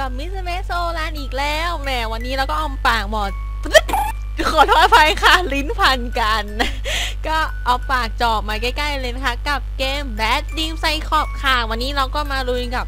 กับมิสเมโซลานอีกแล้วแหมวันนี้เราก็เอาปากหมดขอโทษอภัยค่ะ ลิ้นพันกัน ก็เอาปากจอบมาใกล้ๆเลยนะคะ กับเกม Bad Dream Cyclops ค่ะ วันนี้เราก็มาลุยกับ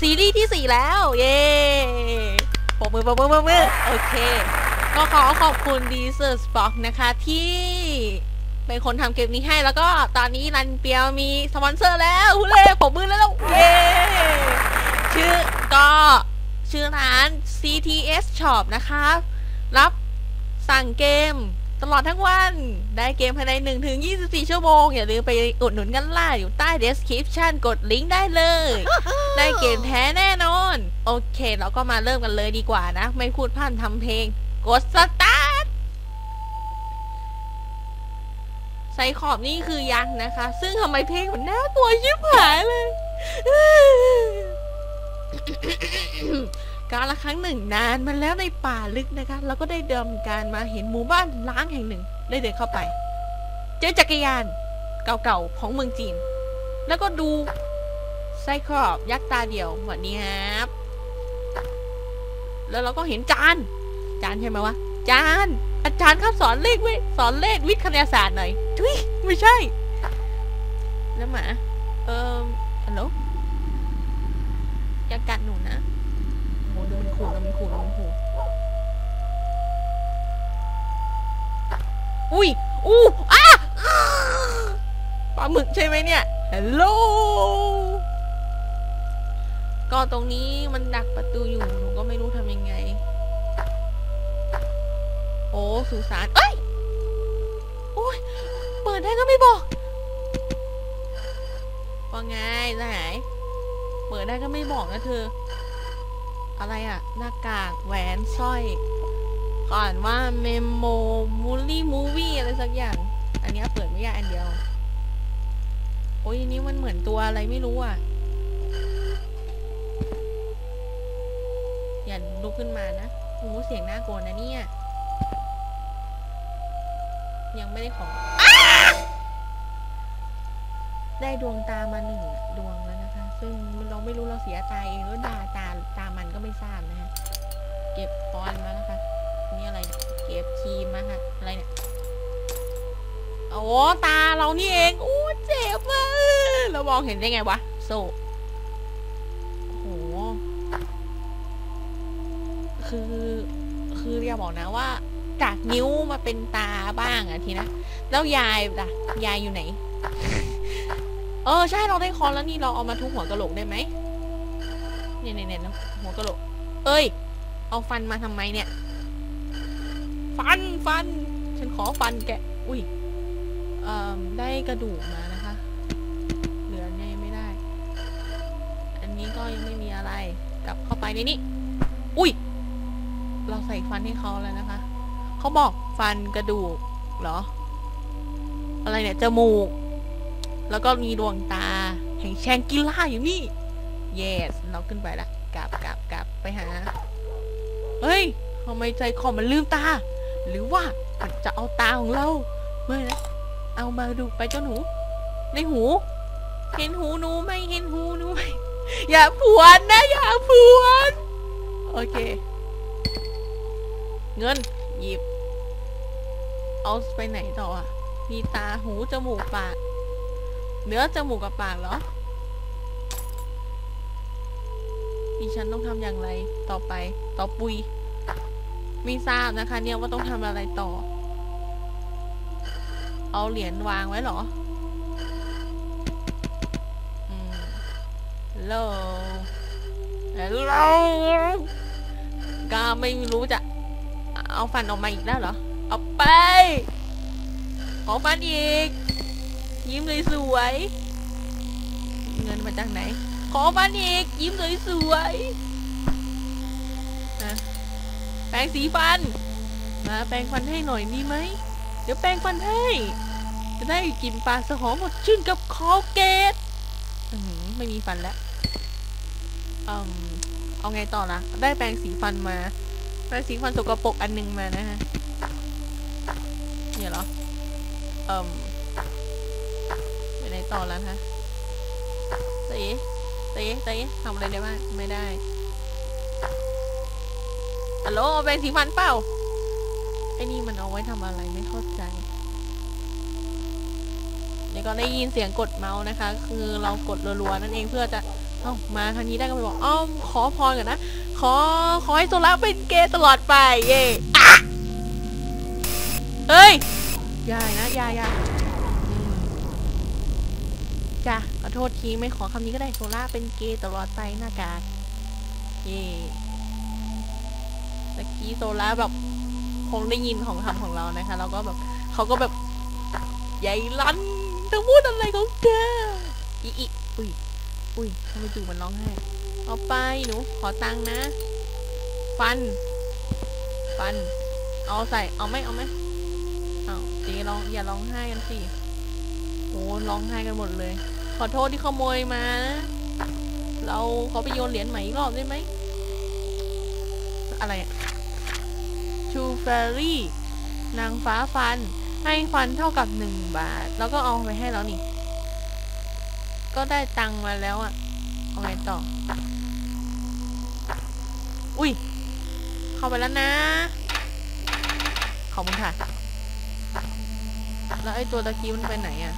ซีรีส์ที่ 4 แล้ว เย้ปรบมือปรบมือปรบมือ โอเค ก็ขอขอบคุณ d e s e r t Box นะคะที่เป็นคนทำเกมนี้ให้แล้วก็ตอนนี้รันเปียวมีสปอนเซอร์แล้วฮูเล่ผมมือแล้ว เย้ ชื่อ ก็ชื่อร้าน CTS Shop นะคะ รับสั่งเกมตลอดทั้งวัน ได้เกมภายใน1ถึง24 ชั่วโมง อย่าลืมไปอุดหนุนกันล่าอยู่ใต้ description กดลิงก์ได้เลย ได้เกมแท้แน่นอน โอเค เราก็มาเริ่มกันเลยดีกว่านะ ไม่พูดพร่ำทำเพลง กดสตาร์ทไซขอบนี่คือยักษ์นะคะ ซึ่งทำไมเพลงมันน่ากลัวชิบหายเลย การละครั้งหนึ่งนานมาแล้วในป่าลึกนะคะเราก็ได้เดินการมาเห็นหมู่บ้านล้างแห่งหนึ่ง ได้เดินเข้าไป เจอจักรยานเก่าๆของเมืองจีน แล้วก็ดูไซครอบยักษ์ตาเดียววันนี้ครับ แล้วเราก็เห็นจาน จานใช่ไหมวะ จาน อาจารย์ครับสอนเลขเว้สอนเลขวิทย์คณิตศาสตร์หน่อยทุยไม่ใช่ แล้วหมา เอ่อฮัลโหล อากัดหนูนะโหดูมันขู่นะมันขู่นะมันขู่อุ้ยอู้อ้าอ้าปลาหมึกใช่ไหมเนี่ยฮัลโหลก็ตรงนี้มันดักประตูอยู่หนูก็ไม่รู้ทำยังไง โอ้สุสานเอ้ยโอ้ยเปิดได้ก็ไม่บอกว่าไงสหาย ปิดได้ก็ไม่บอกนะเธอ อะไรอะหน้ากากแหวนสร้อย ก่อนว่าเมมโมมูลี่มูวี่อะไรสักอย่าง อันนี้เปิดไม่ได้อันเดียว โอ้ยนี้มันเหมือนตัวอะไรไม่รู้อะ อย่าลุกขึ้นมานะโอ้เสียงน่ากลัวนะเนี่ย ยังไม่ได้ของอได้ดวงตามาหนึ่งดวงนะ ซึ่งเราไม่รู้เราเสียตาเองหรือดาตาตามันก็ไม่ทราบนะคะเก็บปอนมาแล้วค่ะนี่อะไรเนี่ยเก็บครีมมาค่ะอะไรเนี่ยโอ้ตาเรานี่เองโอ้เจ็บมากเรามองเห็นได้ไงวะโซโอ้โหคือคืออย่าบอกนะว่าจากนิ้วมาเป็นตาบ้างอะทีนะ แล้วยายล่ะยายอยู่ไหน เออใช่เราได้คอนแล้วนี่เราเอามาทุบหัวกะโหลกได้ไหมเนี่ยเนี่ยเนี่ยหัวกะโหลก เอ้ย เอาฟันมาทำไมเนี่ย ฟันฟัน ฉันขอฟันแกอุ้ยเอ่อได้กระดูกมานะคะ เหลือไงไม่ได้ อันนี้ก็ยังไม่มีอะไร กลับเข้าไปในนี้อุ้ย เราใส่ฟันให้เขาแล้วนะคะ เขาบอกฟันกระดูกเหรอ อะไรเนี่ยจมูก แล้วก็มีดวงตา แห่งแชงกิล่าอยู่นี่ yes เราขึ้นไปละกลับกลับกลับไปหา เฮ้ยทำไมใจคอมันลืมตา หรือว่ามันจะเอาตาของเราเมื่อนะเอามาดูไปเจ้าหนู ในหู เห็นหูหนูไหมเห็นหูหนูไหมอย่าผวนนะ อย่าผวนโอเค เงินหยิบ เอาไปไหนต่ออะ มีตาหู จมูก ปาก เนื้อจมูกกับปากเหรอดิฉันต้องทำอย่างไรต่อไป ต่อปุย ไม่ทราบนะคะ เนี่ยว่าต้องทำอะไรต่อ เอาเหรียญวางไว้เหรอฮัลโหลฮัลโหลก็ไม่รู้จะ เอาฟันออกมาอีกแล้เหรอ เอาไป ขอฟันอีก ยิ้มเลยสวยๆเงินมาจากไหน ขอฟันอีก ยิ้มเลยสวยๆนะแปรงสีฟัน มาแปรงฟันให้หน่อยมีไหม เดี๋ยวแปรงฟันให้ จะได้กินปลาสหอมหมดชื่นกับคอเกตไม่มีฟันแล้วเอืมเอาไงต่อล่ะได้แปรงสีฟันมา แปรงสีฟันสกปรกอันหนึงมานะฮะเนี่ยเหรอเอ่มไปไหน ต่อแล้วคะสีต๊ะเต๊ะทำอะไรได้บ้างไม่ได้ฮัลโหลเอาแบงสีฟันเปล่าไอ้นี่มันเอาไว้ทำอะไรไม่เข้าใจนี่ก็ได้ยินเสียงกดเมาส์นะคะ คือเรากดรัวๆนั่นเองเพื่อจะเอ้ามาทางนี้ได้ก็ไปบอกอ้อมขอพรก่อนนะขอขอให้โซล่าเป็นเกย์ตลอดไปเย่เอ้ยยายนะยาอยาอืม จ้ะขอโทษทีไม่ขอคำนี้ก็ได้โซล่าเป็นเกย์ตลอดไปหน้ากากเย่ตะกี้โซล่าแบบคงได้ยินของคำของเรานะคะแล้วก็แบบเขาก็แบบใหญ่ลันเธอพูดอะไรของเธออีอีอุ้ยอุ้ยทำไมจู่มันร้องไห้เอาไปหนูขอตังค์นะฟัน ฟัน เอาใส่ เอาไหมเอาไหมเอาจ๊ร้องอย่าร้องไห้กันสิโอ้ร้องไห้กันหมดเลย ขอโทษที่ขโมยมา เราขอไปโยนเหรียญใหม่อีกรอบได้ไหม อะไรอะ True Fairy นางฟ้าฟัน ให้ฟันเท่ากับหนึ่งบาท แล้วก็เอาไปให้แล้วนี่ ก็ได้ตังค์มาแล้วอะเอาไงต่อ อุ้ย เข้าไปแล้วนะ ขอบคุณค่ะ แล้วไอ้ตัวตะกี้มันไปไหนอะ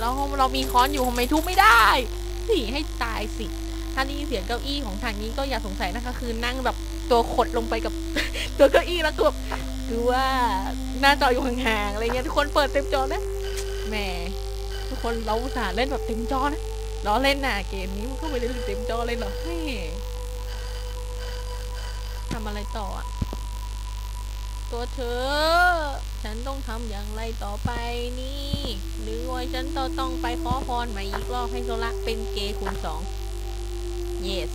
แล้วเรามีค้อนอยู่ทำไมทุบไม่ได้สิให้ตายสิ ถ้าได้ยินเสียงเก้าอี้ของทางนี้ก็อย่าสงสัยนะคะคือนั่งแบบตัวขดลงไปกับ ตัวเก้าอี้แล้วก็แบบคือว่าหน้าจออยู่ห่างๆอะไรเงี้ยทุกคนเปิดเต็มจอนะแหมทุกคนเราอุตส่าห์เล่นแบบเต็มจอนะล้อเล่นน่ะเกมนี้มันก็ไม่ได้เต็มจอเลยหรอเฮ้ยทำอะไรต่ออะ ตัวเธอ ฉันต้องทำอย่างไรต่อไปนี่ หรือว่าฉันต้องต้องไปขอพรใหม่อีกรอบให้โซละเป็นเกย์คูณสอง yes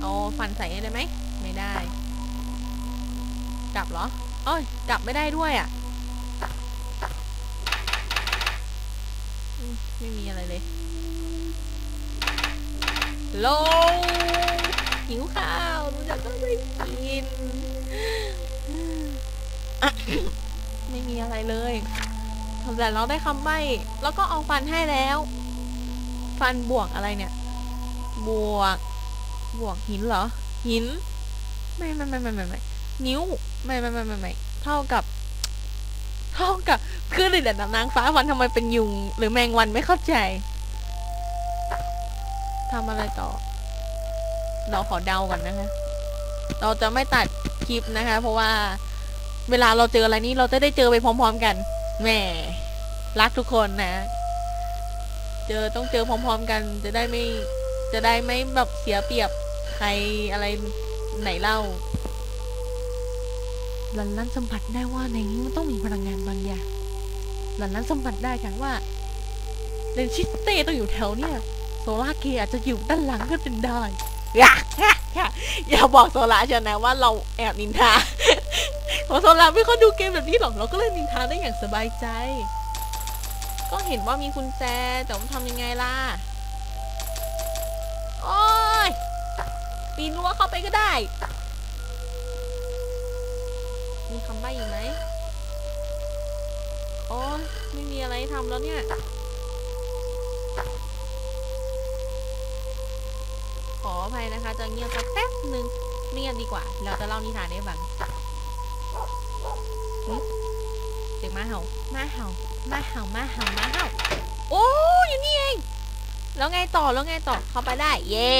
เอาฟันใส่ได้ไหม ไม่ได้ กลับเหรอเอ้ย กลับไม่ได้ด้วยอะ ไม่มีอะไรเลยโลหิวข้าวรู้จักก็ไม่กิน ไม่มีอะไรเลยแต่เราได้คำใบ้แล้วก็เอาฟันให้แล้ว ฟันบวกอะไรเนี่ย บวก บวกหินเหรอ หิน ไม่ไม่ไม่ไม่ไม่ไม่นิ้ว ไม่ไม่ไม่ไม่ไม่เท่ากับ เท่ากับคือเดี๋ยวนางฟ้าวันทำไมเป็นยุง หรือแมงวันไม่เข้าใจทำอะไรต่อ เราขอเดาก่อนนะคะ เราจะไม่ตัดคลิปนะคะ เพราะว่า เวลาเราเจออะไรนี่เราจะได้เจอไปพร้อม ๆ กันแหมรักทุกคนนะ เจอต้องเจอพร้อม ๆ กัน จะได้ไม่จะได้ไม่แบบเสียเปรียบใครอะไรไหนเล่าหลันลันสัมผัสได้ว่าในนี้มันต้องมีพลังงานบางอย่างหลันลันสัมผัสได้กันว่าเลนชิสเต้ต้องอยู่แถวเนี่ยโซล่าเกย์อาจจะอยู่ด้านหลังก็เป็นได้อย่าอย่าบอกโซล่าเชียวนะว่าเราแอบนินทา พราะโซลาไม่ค่อยดูเกมแบบนี้หรอกเราก็เลยนินทาได้อย่างสบายใจ ก็เห็นว่ามีกุญแจแต่ว่าทำยังไงล่ะ โอ้ยปีนรั้วเข้าไปก็ได้ มีคำใบ้อีกไหมโอ้ยไม่มีอะไรทำแล้วเนี่ย ขออภัยนะคะ จะเงียบสักแป๊บหนึ่งเงียบดีกว่า เราจะเล่านิทานให้ฟัง เสียงม้าเห่าม้าเห่าม้าเห่าม้าเห่าม้าเห่าโอ้อยู่นี่เองแล้วไงต่อแล้วไงต่อเข้าไปได้ เย่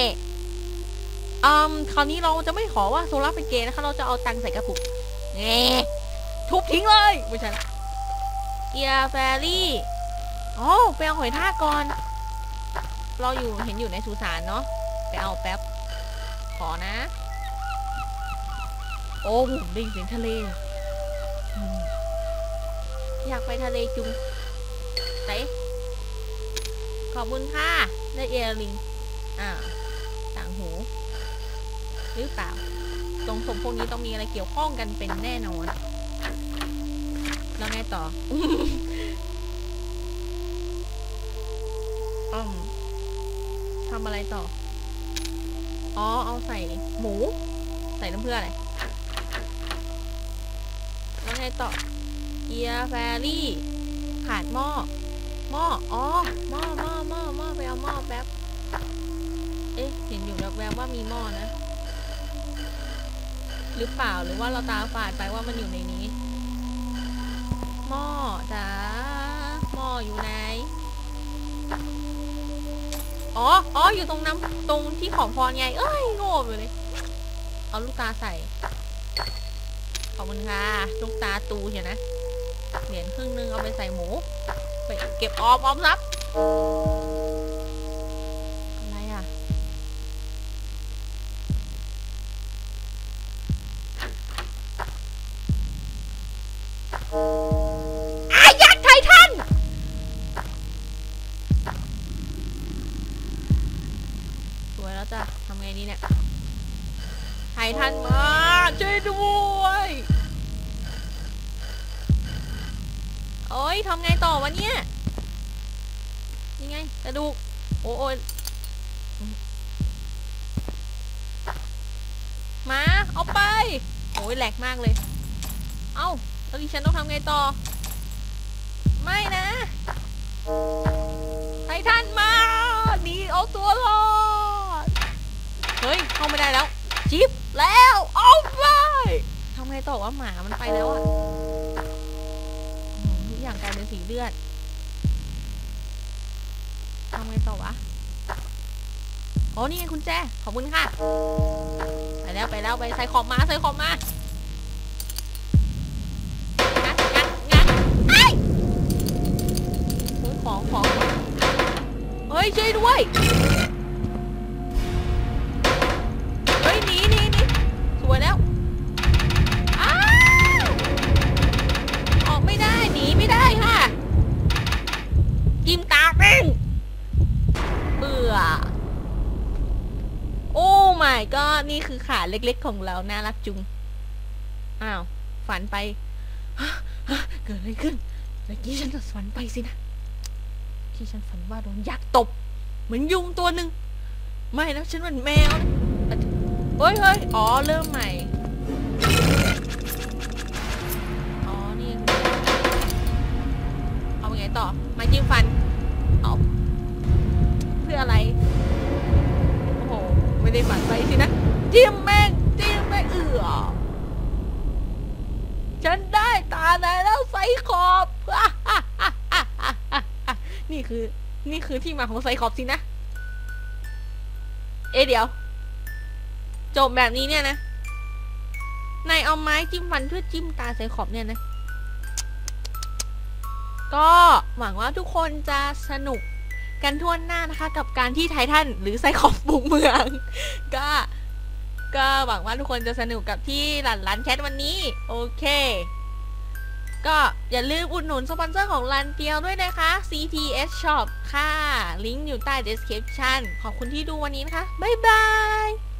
อืมคราวนี้เราจะไม่ขอว่าโซล่าเป็นเกย์นะคะ เราจะเอาตังค์ใส่กระปุกเง่ทุบทิ้งเลยไม่ใช่ละเอียแฟรี่อ๋อไปเอาหอยทากก่อน เราอยู่เห็นอยู่ในสุสานเนาะไปเอาแป๊บ ขอนะ โอ้โหได้ยินเสียงทะเลอืม อยากไปทะเลจุงไหนขอบคุณค่ะ ได้เอลิง อ่า ต่างหู หรือเปล่า ตรงสมพวกนี้ต้องมีอะไรเกี่ยวข้องกันเป็นแน่นอน แล้วไงต่ออืมทำอะไรต่อ อ๋อ เอาใส่หมู ใส่น้ำเพื่ออะไร แล้วไงต่อ กียร์แฟรี่ ขาดหม้อ หม้อ อ๋อ หม้อหม้อหม้อหม้อไปเอาหม้อแป๊บ เอ๊ะ เห็นอยู่แวบๆว่ามีหม้อนะ หรือเปล่า หรือว่าเราตาฝาดไปว่ามันอยู่ในนี้ หม้อจ้าหม้ออยู่ไหน อ๋อ อ๋อ อยู่ตรงน้ำตรงที่ของพรไง เอ้ย โง่ไปเลย เอาลูกตาใส่ขอบคุณค่ะลูกตาตูเห็นนะ เหรียญครึ่งนึงเอาไปใส่หมู ไปเก็บออมออมทรัพย์อะไรอะ อายักษ์ไททัน สวยแล้วจ้ะ ทำไงดีเนี่ย ไททันมา ช่วยด้วย โอ้ยทำไงต่อวะเนี่ยนี่ไงกระดูก โอ้โอยมาเอาไป โอ้ยแหลกมากเลย เอ้าแล้วดิฉันต้องทำไงต่อ ไม่นะไททันมาหนีเอาตัวรอด เฮ้ย เข้าไม่ได้แล้ว จิบแล้ว เอาไปทำไงต่อว่าหมามันไปแล้วอะ อย่างกลายเป็นสีเลือดทำไงต่อวะโอ้นี่ไงคุณแจ ขอบคุณค่ะ ไปแล้วไปแล้วไปใส่ขอบมาใส่ขอบมางัดงัดงัดไอ้ยของของเฮ้ยช่วยด้วย my god นี่คือขาเล็กๆของเรา น่ารักจุง อ้าว ฝันไป เกิดอะไรขึ้น เมื่อกี้ฉันฝันไปสินะ ที่ฉันฝันว่าโดนยักษ์ตบ เหมือนยุงตัวหนึ่ง ไม่นะ ฉันเป็นแมวนะเฮ้ยเฮ้ยอ๋อ เริ่มใหม่อ๋อนี่เอาไงต่อม้จิ้มฟัน ม่ได้ฝันไปสินะจิ้มแม่งจิ้มแม่งเอือฉันได้ตาไหนแล้วไซคอบนี่คือ นี่คือที่มาของไซคอบสินะ เอเดี๋ยว จบแบบนี้เนี่ยนะนายเอาไม้จิ้มฟันเพื่อจิ้มตาไซคอบเนี่ยนะ ก็หวังว่าทุกคนจะสนุก กันทั่วหน้านะคะ กับการที่ไททันหรือไซคอบบุกเมือง ก็ก็หวังว่าทุกคนจะสนุกกับที่หลันลันแคทวันนี้ โอเค ก็อย่าลืมอุดหนุนสปอนเซอร์ของรันเปียวด้วยนะคะ CTS Shop ค่ะ ลิงก์อยู่ใต้ description ขอบคุณที่ดูวันนี้นะคะ บ๊ายบาย